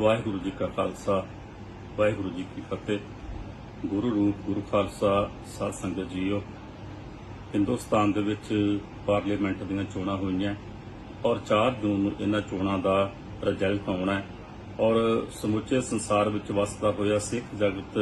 ਵਾਹਿਗੁਰੂ ਜੀ ਕਾ ਖਾਲਸਾ, ਵਾਹਿਗੁਰੂ ਜੀ ਕੀ ਫਤਿਹ। ਗੁਰੂ ਰੂਪ, ਗੁਰੂ ਖਾਲਸਾ, ਸਾਧ ਸੰਗਤ ਜੀਓ, ਹਿੰਦੁਸਤਾਨ ਦੇ ਵਿੱਚ ਪਾਰਲੀਮੈਂਟ ਦੀਆਂ ਚੋਣਾਂ ਹੋਈਆਂ ਔਰ 4 ਜੂਨ ਨੂੰ ਇਹਨਾਂ ਚੋਣਾਂ ਦਾ ਰਿਜ਼ਲਟ ਆਉਣਾ ਹੈ ਔਰ ਸਮੁੱਚੇ ਸੰਸਾਰ ਵਿੱਚ ਵਸਦਾ ਹੋਇਆ ਸਿੱਖ ਜਗਤ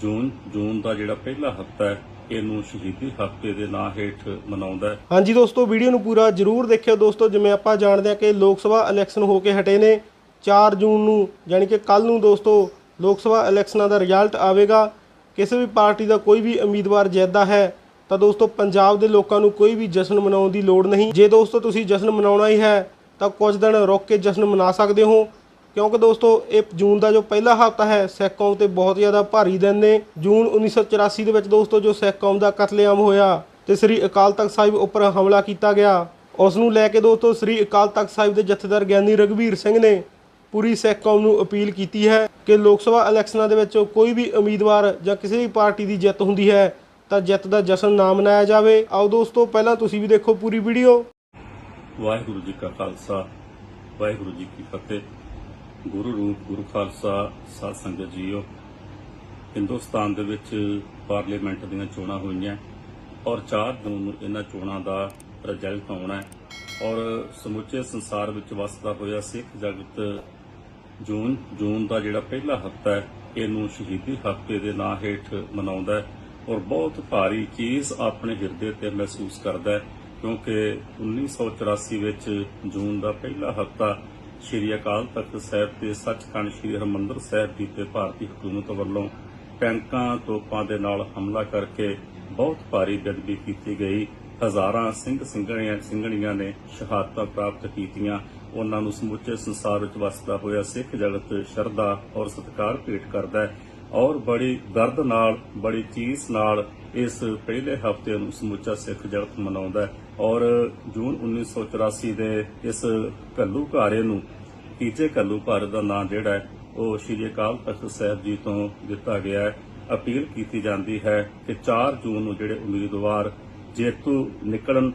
ਜੂਨ ਜੂਨ ਦਾ ਜਿਹੜਾ ਪਹਿਲਾ ਹਫ਼ਤਾ ਹੈ, ਇਹਨੂੰ ਸ਼ਹੀਦੀ ਹਫ਼ਤੇ ਦੇ ਨਾਂ ਹੇਠ ਮਨਾਉਂਦਾ ਹੈ। ਹਾਂਜੀ ਦੋਸਤੋ, ਵੀਡੀਓ ਨੂੰ ਪੂਰਾ ਜਰੂਰ ਦੇਖਿਓ ਦੋਸਤੋ, ਜਿਵੇਂ ਆਪਾਂ ਜਾਣਦੇ ਹਾਂ ਕਿ ਲੋਕ ਸਭਾ ਇਲੈਕਸ਼ਨ ਹੋ ਕੇ ਹਟੇ ਨੇ। 4 ਜੂਨ ਨੂੰ ਯਾਨੀ ਕਿ ਕੱਲ ਨੂੰ ਦੋਸਤੋ, ਲੋਕ ਸਭਾ ਇਲੈਕਸ਼ਨਾਂ ਦਾ ਰਿਜ਼ਲਟ ਆਵੇਗਾ। ਕਿਸੇ ਵੀ ਪਾਰਟੀ ਦਾ ਕੋਈ ਵੀ ਉਮੀਦਵਾਰ ਜਿੱਤਦਾ ਹੈ, ਤਾਂ ਦੋਸਤੋ ਪੰਜਾਬ ਦੇ ਲੋਕਾਂ ਨੂੰ ਕੋਈ ਵੀ ਜਸ਼ਨ ਮਨਾਉਣ ਦੀ ਲੋੜ ਨਹੀਂ। ਜੇ ਦੋਸਤੋ ਤੁਸੀਂ ਜਸ਼ਨ ਮਨਾਉਣਾ ਹੀ ਹੈ, ਤਾਂ ਕੁਝ ਦਿਨ ਰੁਕ ਕੇ ਜਸ਼ਨ ਮਨਾ ਸਕਦੇ ਹੋ। ਕਿਉਂਕਿ ਦੋਸਤੋ, ਇਹ ਜੂਨ ਦਾ ਜੋ ਪਹਿਲਾ ਹਫ਼ਤਾ ਹੈ, ਸਿੱਖ ਕੌਮ ਤੇ ਬਹੁਤ ਜ਼ਿਆਦਾ ਭਾਰੀ ਦਿਨ ਨੇ। ਜੂਨ 1984 ਦੇ ਵਿੱਚ ਦੋਸਤੋ, ਜੋ ਸਿੱਖ ਕੌਮ ਦਾ ਕਤਲੇਆਮ ਹੋਇਆ ਤੇ ਸ੍ਰੀ ਅਕਾਲ ਤਖਤ ਸਾਹਿਬ ਉੱਪਰ ਹਮਲਾ ਕੀਤਾ ਗਿਆ, ਉਸ ਨੂੰ ਲੈ ਕੇ ਦੋਸਤੋ ਸ੍ਰੀ ਅਕਾਲ ਤਖਤ ਸਾਹਿਬ ਦੇ ਜਥੇਦਾਰ ਗਿਆਨੀ ਰਗਵੀਰ ਸਿੰਘ ਨੇ ਪੂਰੀ ਸਿੱਖ ਕੌਮ ਨੂੰ ਅਪੀਲ ਕੀਤੀ ਹੈ ਕਿ ਲੋਕ ਸਭਾ ਇਲੈਕਸ਼ਨਾਂ ਦੇ ਵਿੱਚ ਕੋਈ ਵੀ ਉਮੀਦਵਾਰ ਜਾਂ ਕਿਸੇ ਵੀ ਪਾਰਟੀ ਦੀ ਜਿੱਤ ਹੁੰਦੀ ਹੈ, ਤਾਂ ਜਿੱਤ ਦਾ ਜਸ਼ਨ ਨਾ ਮਨਾਇਆ ਜਾਵੇ। ਆਓ ਦੋਸਤੋ, ਪਹਿਲਾਂ ਤੁਸੀਂ ਵੀ ਦੇਖੋ ਪੂਰੀ ਵੀਡੀਓ। ਵਾਹਿਗੁਰੂ ਜੀ ਕਾ ਖਾਲਸਾ, ਵਾਹਿਗੁਰੂ ਜੀ ਕੀ ਫਤਿਹ। ਗੁਰੂ ਰੂਪ, ਗੁਰੂ ਖਾਲਸਾ, ਸਾਧ ਸੰਗਤ ਜੀਓ, ਹਿੰਦੁਸਤਾਨ ਦੇ ਵਿੱਚ ਪਾਰਲੀਮੈਂਟ ਦੀਆਂ ਚੋਣਾਂ ਹੋਈਆਂ ਔਰ 4 ਜੂਨ ਨੂੰ ਇਹਨਾਂ ਚੋਣਾਂ ਦਾ ਰਿਜ਼ਲਟ ਆਉਣਾ ਹੈ ਔਰ ਸਮੁੱਚੇ ਸੰਸਾਰ ਵਿੱਚ ਵਸਦਾ ਹੋਇਆ ਸਿੱਖ ਜਗਤ ਜੂਨ ਜੂਨ ਦਾ ਜਿਹੜਾ ਪਹਿਲਾ ਹਫ਼ਤਾ ਹੈ, ਇਹਨੂੰ ਸ਼ਹੀਦੀ ਹਫ਼ਤੇ ਦੇ ਨਾਂ ਹੇਠ ਮਨਾਉਂਦਾ ਹੈ ਔਰ ਬਹੁਤ ਭਾਰੀ ਚੀਜ਼ ਆਪਣੇ ਹਿਰਦੇ ਤੇ ਮਹਿਸੂਸ ਕਰਦਾ ਹੈ, ਕਿਉਂਕਿ 1984 ਵਿੱਚ ਜੂਨ ਦਾ ਪਹਿਲਾ ਹਫ਼ਤਾ ਸ਼੍ਰੀ ਅਕਾਲ ਤਖਤ ਸਾਹਿਬ ਤੇ ਸੱਚਖੰਡ ਸ਼੍ਰੀ ਹਰਿਮੰਦਰ ਸਾਹਿਬ ਜੀ ਤੇ ਭਾਰਤੀ ਹਕੂਮਤ ਵੱਲੋਂ ਟੈਂਕਾਂ ਤੋਪਾਂ ਦੇ ਨਾਲ ਹਮਲਾ ਕਰਕੇ ਬਹੁਤ ਭਾਰੀ ਬੇਅਦਬੀ ਕੀਤੀ ਗਈ। ਹਜ਼ਾਰਾਂ ਸਿੰਘ ਸਿੰਘਣੀਆਂ ਸਿੰਘਣੀਆਂ ਨੇ ਸ਼ਹਾਦਤਾਂ ਪ੍ਰਾਪਤ ਕੀਤੀਆਂ। ਉਹਨਾਂ ਨੂੰ ਸਮੁੱਚੇ ਸੰਸਾਰ ਵਿੱਚ ਵਸਦਾ ਹੋਇਆ ਸਿੱਖ ਜਗਤ ਸ਼ਰਧਾ ਔਰ ਸਤਿਕਾਰ ਭੇਟ ਕਰਦਾ ਹੈ। ਔਰ ਬੜੀ ਦਰਦ ਨਾਲ, ਬੜੀ ਚੀਸ ਨਾਲ ਇਸ ਪਹਿਲੇ ਹਫ਼ਤੇ ਨੂੰ ਸਮੁੱਚਾ ਸਿੱਖ ਜਗਤ ਮਨਾਉਂਦਾ ਹੈ। ਔਰ ਜੂਨ 1984 ਦੇ ਇਸ ਘੱਲੂ ਘਾਰੇ ਨੂੰ, ਤੀਜੇ ਘੱਲੂ ਘਾਰੇ ਦਾ ਨਾਂ ਜਿਹੜਾ ਹੈ, ਉਹ ਸ਼੍ਰੀ ਅਕਾਲ ਤਖਤ ਸਾਹਿਬ ਜੀ ਤੋਂ ਦਿੱਤਾ ਗਿਆ ਹੈ। ਅਪੀਲ ਕੀਤੀ ਜਾਂਦੀ ਹੈ ਕਿ 4 ਜੂਨ ਨੂੰ ਜਿਹੜੇ ਉਮੀਦਵਾਰ ਜੇਤੂ ਨਿਕਲਣ,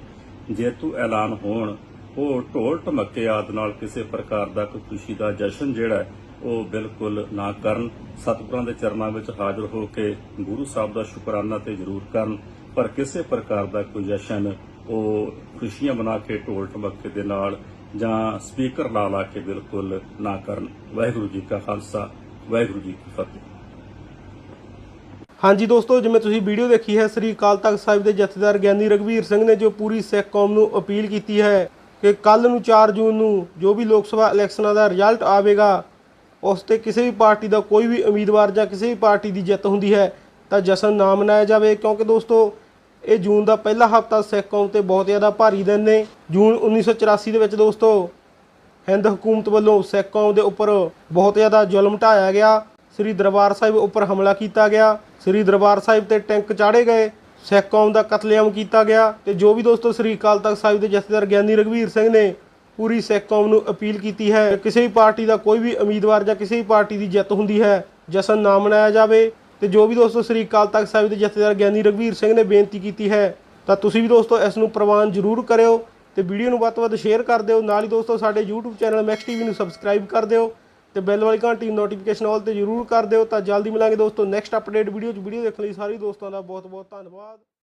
ਜੇਤੂ ਐਲਾਨ ਹੋਣ, ਉਹ ਢੋਲ ਢਮੱਕੇ ਆਦਿ ਨਾਲ ਕਿਸੇ ਪ੍ਰਕਾਰ ਦਾ ਕੋਈ ਖੁਸ਼ੀ ਦਾ ਜਸ਼ਨ ਜਿਹੜਾ ਉਹ ਬਿਲਕੁਲ ਨਾ ਕਰਨ। ਸਤਿਗੁਰਾਂ ਦੇ ਚਰਨਾਂ ਵਿੱਚ ਹਾਜ਼ਰ ਹੋ ਕੇ ਗੁਰੂ ਸਾਹਿਬ ਦਾ ਸ਼ੁਕਰਾਨਾ ਤੇ ਜ਼ਰੂਰ ਕਰਨ। ਪਰ ਕਿਸੇ ਪ੍ਰਕਾਰ ਦਾ ਕੋਈ ਜਸ਼ਨ, ਉਹ ਖੁਸ਼ੀਆਂ ਬਣਾ ਕੇ ਢੋਲ ਢਮੱਕੇ ਦੇ ਨਾਲ ਜਾਂ ਸਪੀਕਰ ਲਾ ਲਾ ਕੇ ਬਿਲਕੁਲ ਨਾ ਕਰਨ। ਵਾਹਿਗੁਰੂ ਜੀ ਕਾ ਖਾਲਸਾ, ਵਾਹਿਗੁਰੂ ਜੀ ਕੀ ਫਤਿਹ। ਹਾਂਜੀ ਦੋਸਤੋ, ਜਿਵੇਂ ਤੁਸੀਂ ਵੀਡੀਓ ਦੇਖੀ ਹੈ, ਸ੍ਰੀ ਅਕਾਲ ਤਖਤ ਸਾਹਿਬ ਦੇ ਜਥੇਦਾਰ ਗਿਆਨੀ ਰਗਵੀਰ ਸਿੰਘ ਨੇ ਜੋ ਪੂਰੀ ਸਿੱਖ ਕੌਮ ਨੂੰ ਅਪੀਲ ਕੀਤੀ ਹੈ ਕਿ ਕੱਲ ਨੂੰ 4 ਜੂਨ ਨੂੰ ਜੋ ਵੀ ਲੋਕ ਸਭਾ ਇਲੈਕਸ਼ਨਾਂ ਦਾ ਰਿਜ਼ਲਟ ਆਵੇਗਾ, ਉਸ ਤੇ ਕਿਸੇ ਵੀ ਪਾਰਟੀ ਦਾ ਕੋਈ ਵੀ ਉਮੀਦਵਾਰ ਜਾਂ ਕਿਸੇ ਵੀ ਪਾਰਟੀ ਦੀ ਜਿੱਤ ਹੁੰਦੀ ਹੈ, ਤਾਂ ਜਸ਼ਨ ਨਾ ਮਨਾਇਆ ਜਾਵੇ। ਕਿਉਂਕਿ ਦੋਸਤੋ, ਇਹ ਜੂਨ ਦਾ ਪਹਿਲਾ ਹਫ਼ਤਾ ਸਿੱਖ ਕੌਮ ਤੇ ਬਹੁਤ ਜ਼ਿਆਦਾ ਭਾਰੀ ਦਿਨ ਨੇ। ਜੂਨ 1984 ਦੇ ਵਿੱਚ ਦੋਸਤੋ, ਹਿੰਦ ਹਕੂਮਤ ਵੱਲੋਂ ਸਿੱਖ ਕੌਮ ਦੇ ਉੱਪਰ ਬਹੁਤ ਜ਼ਿਆਦਾ ਜ਼ੁਲਮ ਢਾਇਆ ਗਿਆ। ਸ੍ਰੀ ਦਰਬਾਰ ਸਾਹਿਬ ਉੱਪਰ ਹਮਲਾ ਕੀਤਾ ਗਿਆ। ਸ੍ਰੀ ਦਰਬਾਰ ਸਾਹਿਬ ਤੇ ਟੈਂਕ ਚਾੜੇ ਗਏ। ਸਿੱਖ ਕੌਮ ਦਾ ਕਤਲੇਆਮ ਕੀਤਾ ਗਿਆ ਤੇ ਜੋ ਵੀ ਦੋਸਤੋ ਸ੍ਰੀ ਅਕਾਲ ਤਖਤ ਸਾਹਿਬ ਦੇ ਜਥੇਦਾਰ ਗਿਆਨੀ ਰਗਵੀਰ ਸਿੰਘ ਨੇ ਪੂਰੀ ਸਿੱਖ ਕੌਮ ਨੂੰ ਅਪੀਲ ਕੀਤੀ ਹੈ, ਕਿਸੇ ਵੀ ਪਾਰਟੀ ਦਾ ਕੋਈ ਵੀ ਉਮੀਦਵਾਰ ਜਾਂ ਕਿਸੇ ਵੀ ਪਾਰਟੀ ਦੀ ਜਿੱਤ ਹੁੰਦੀ ਹੈ, ਜਸ਼ਨ ਨਾ ਮਨਾਇਆ ਜਾਵੇ। ਤੇ ਜੋ ਵੀ ਦੋਸਤੋ ਸ੍ਰੀ ਅਕਾਲ ਤਖਤ ਸਾਹਿਬ ਦੇ ਜਥੇਦਾਰ ਗਿਆਨੀ ਰਗਵੀਰ ਸਿੰਘ ਨੇ ਬੇਨਤੀ ਕੀਤੀ ਹੈ, ਤਾਂ ਤੁਸੀਂ ਵੀ ਦੋਸਤੋ ਇਸ ਨੂੰ ਪ੍ਰਵਾਨ ਜ਼ਰੂਰ ਕਰਿਓ ਤੇ ਵੀਡੀਓ ਨੂੰ ਵੱਧ ਤੋਂ ਵੱਧ ਸ਼ੇਅਰ ਕਰ ਦਿਓ। ਨਾਲ ਹੀ ਦੋਸਤੋ ਸਾਡੇ YouTube ਚੈਨਲ ਮੈਕਸ ਟੀਵੀ ਨੂੰ ਸਬਸਕ੍ਰਾਈਬ ਕਰ ਦਿਓ। ਤੇ ਬੈਲ ਵਾਲੀ ਘੰਟੀ ਨੋਟੀਫਿਕੇਸ਼ਨ ਆਲ ਤੇ ਜ਼ਰੂਰ ਕਰ ਦਿਓ। ਤਾਂ ਜਲਦੀ ਮਿਲਾਂਗੇ ਦੋਸਤੋ ਨੈਕਸਟ ਅਪਡੇਟ ਵੀਡੀਓ 'ਚ। ਵੀਡੀਓ ਦੇਖਣ ਲਈ ਸਾਰੇ ਦੋਸਤਾਂ ਦਾ ਬਹੁਤ ਬਹੁਤ ਧੰਨਵਾਦ।